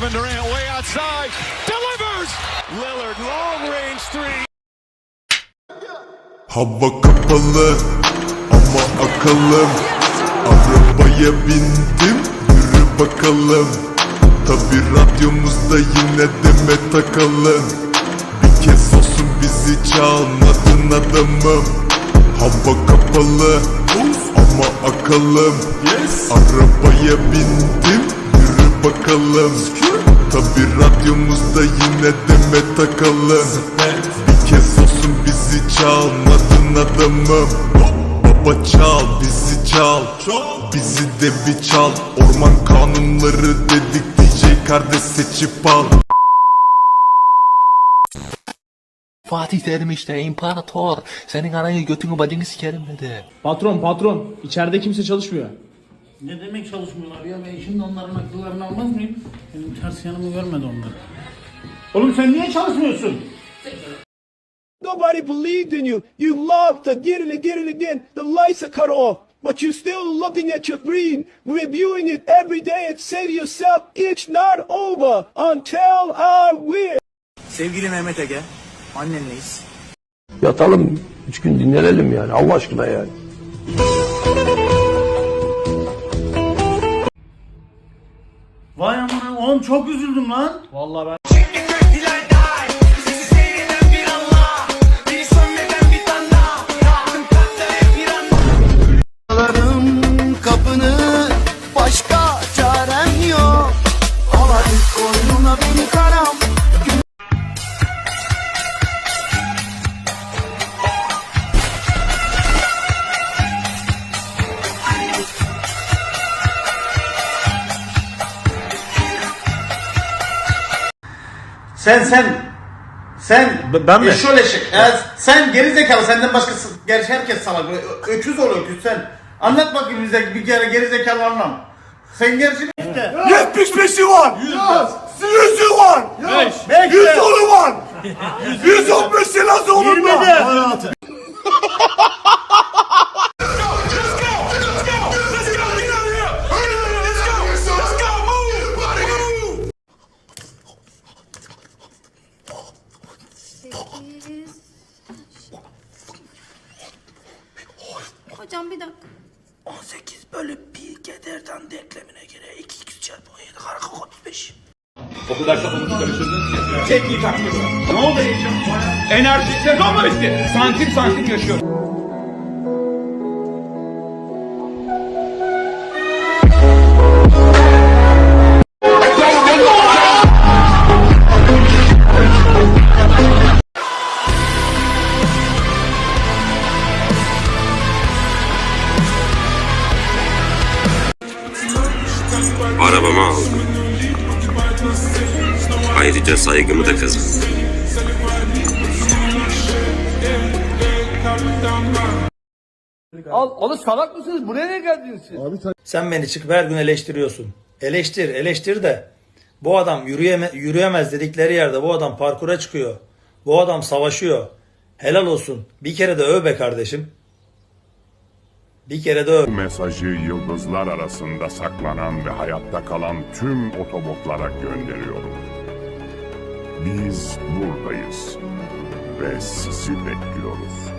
Kevin Durant way outside. Delivers. Lillard, long range three. Hava kapalı ama akalım Arabaya bindim yürü bakalım Tabi radyomuzda yine deme takalım Bir kez olsun bizi çalmadın adamım Hava kapalı ama akalım Arabaya bindim yürü bakalım Tabi radyomuzda yine deme takalım Bir kez olsun bizi çalmadın adamım Baba çal bizi çal Bizi de bir çal Orman kanunları dedik DJ kardeş seçip al Fatih dedim işte imparator. Senin anayı götünü bacını sikerim dedi. Patron patron içeride kimse çalışmıyor. Ne demek çalışmıyorlar ya? Ben şimdi onların akıllarını almaz mıyım? Benim ters yanımı görmedi onlar. Oğlum sen niye çalışmıyorsun? Nobody believed in you. You loved get it again and again. The lights are cut off. But you're still looking at your breed, reviewing it every day and say to yourself, it's not over until I win. Sevgili Mehmet Ege, annenleyiz. Yatalım, üç gün dinlenelim yani Allah aşkına yani. Vay amına oğlum çok üzüldüm lan. Vallahi ben Sen sen. Sen ben e, mi? E, şöyle şey. E, sen geri zekalı senden başkası. Gerçi herkes salak. Ö- Öküz ol öküz sen. Anlat bakayım bize bir kere geri zekalı anlam. Sen gerçi işte. 75'i var. 100'ü var. 110'u var. 115'i nasıl olur mu? Tek iyi taktik. Ne oldu heyecan? Enerji sezon mu bitti? Santim santim yaşıyor. Arabamı aldım. Ayrıca saygımı da kazandım. Al, oğlum salak mısınız? Buraya ne geldiniz siz? Sen beni çıkıp her gün eleştiriyorsun. Eleştir, eleştir de bu adam yürüyeme, yürüyemez dedikleri yerde bu adam parkura çıkıyor. Bu adam savaşıyor. Helal olsun. Bir kere de öv be kardeşim. Bir kere de öv. Mesajı yıldızlar arasında saklanan ve hayatta kalan tüm otobotlara gönderiyorum. Biz buradayız ve sizi bekliyoruz.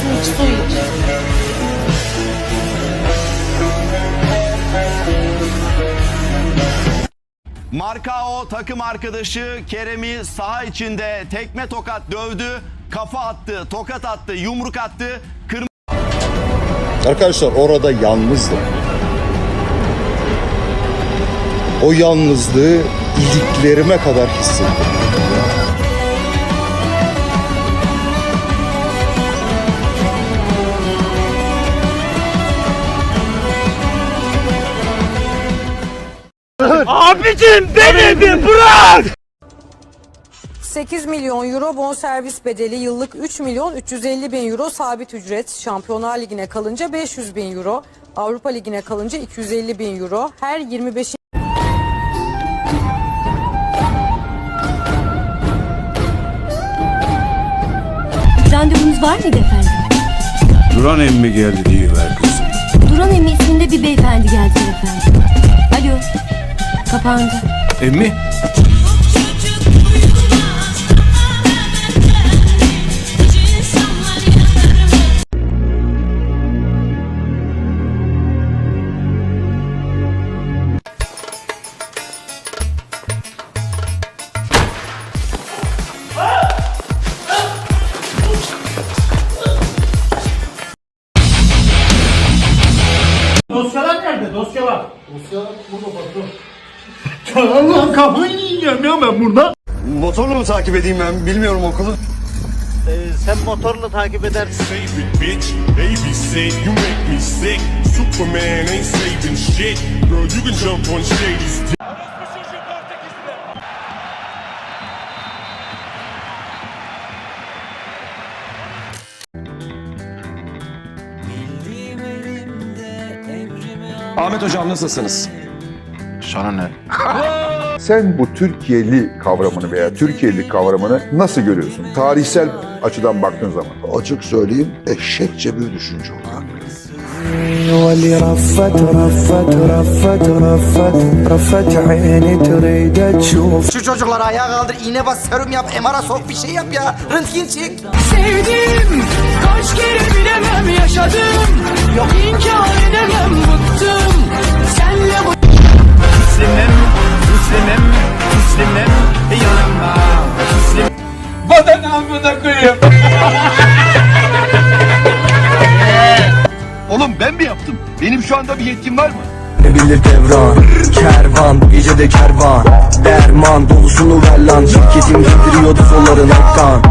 Su iç, su iç. Marka o takım arkadaşı Kerem'i saha içinde tekme tokat dövdü. Kafa attı, tokat attı, yumruk attı. Kırmızı Arkadaşlar orada yalnızdım. O yalnızlığı iliklerime kadar hissettim. Abicim denedi bırak! 8 milyon euro bonservis bedeli, yıllık 3 milyon 350 bin euro sabit ücret. Şampiyonlar Ligi'ne kalınca 500 bin euro. Avrupa Ligi'ne kalınca 250 bin euro. Her 25. Mıydı efendim? Duran emmi geldi diyiver kızım. Duran Emmi isminde bir beyefendi geldi efendim. Alo. Kapandı. Emmi. Dosyalar burada patron. Allah'ım kafayı yiyeceğim ya ben burada. Motorla mı takip edeyim ben bilmiyorum okulu. sen motorla takip edersin. Save it, bitch. Babysit, you make me sick. Superman ain't saving shit. Girl, you can jump on Shady's Ahmet hocam nasılsınız? Sen bu Türkiye'li kavramını veya Türkiye'li kavramını nasıl görüyorsun? Tarihsel açıdan baktığın zaman. Açık söyleyeyim eşekçe bir düşünce olarak. واللي رفت رفت رفت رفت رفت عيني تريد تشوف Şu çocukları ayağa kaldır, iğne bas, serum yap, MR'a sok bir şey yap ya. Röntgen çek. Sevdim kaç kere bilemem yaşadım Yok inkar edemem bıktım Senle bu Müslümem, Müslümem, Müslümem yanımda. Müslüm. Vatan amına koyayım. Oğlum ben mi yaptım? Benim şu anda bir yetkim var mı? bilir devran Kervan bu gece de kervan Derman dolusunu ver lan Şirketim getiriyor doların ekran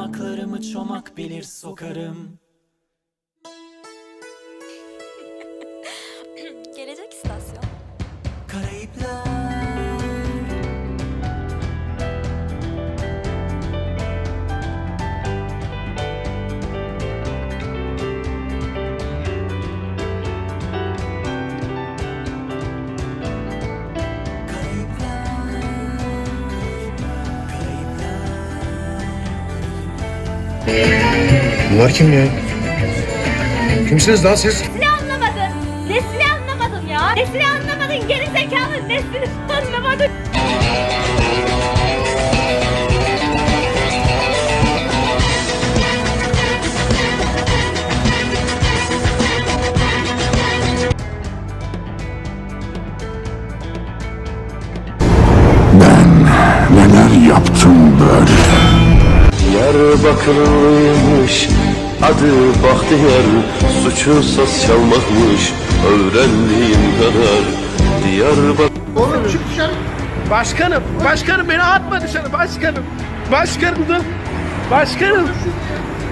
parmaklarımı çomak bilir sokarım Bunlar kim ya? Kimsiniz lan siz? Nesini anlamadın? Nesini anlamadın ya? Nesini anlamadın? Geri zekalı nesini anlamadın? Diyarbakırlıymış Adı Bahtiyar Suçu saz çalmakmış Öğrendiğim kadar Diyarbakır Oğlum çık dışarı. Başkanım, başkanım beni atma dışarı başkanım. Başkanım dur. Başkanım.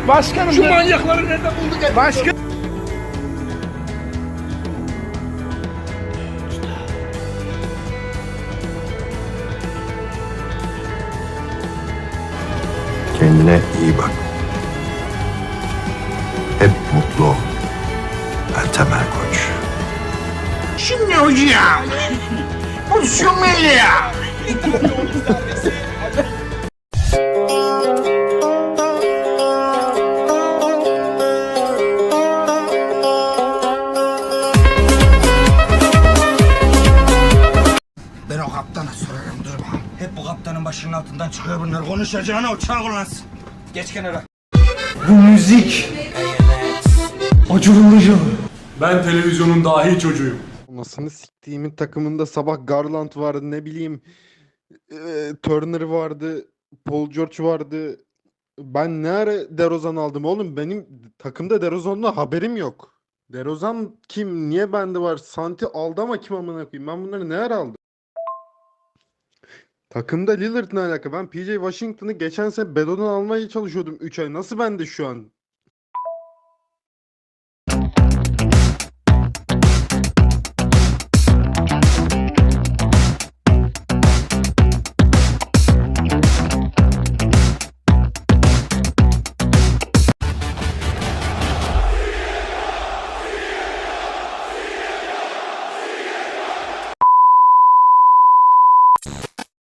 Başkanım Şu manyakları nerede bulduk? Başkan. İyi bak. Hep mutlu ol. Ben Temel Koç. Şimdi hocam. Bu şumeli Ben o kaptana sorarım durma. Hep bu kaptanın başının altından çıkıyor bunlar. Konuşacağına uçağı kullansın. Geç kenara. Bu müzik. Acurulucu. Ben televizyonun dahi çocuğuyum. Anasını siktiğimin takımında sabah Garland vardı ne bileyim eee, Turner vardı Paul George vardı ben ne ara DeRozan aldım oğlum benim takımda DeRozan'la haberim yok DeRozan kim niye bende var Santi aldı ama kim amına koyayım ben bunları ne ara aldım Takımda Lillard ne alaka. Ben PJ Washington'ı geçen sene Bedon'dan almaya çalışıyordum 3 ay. Nasıl bende şu an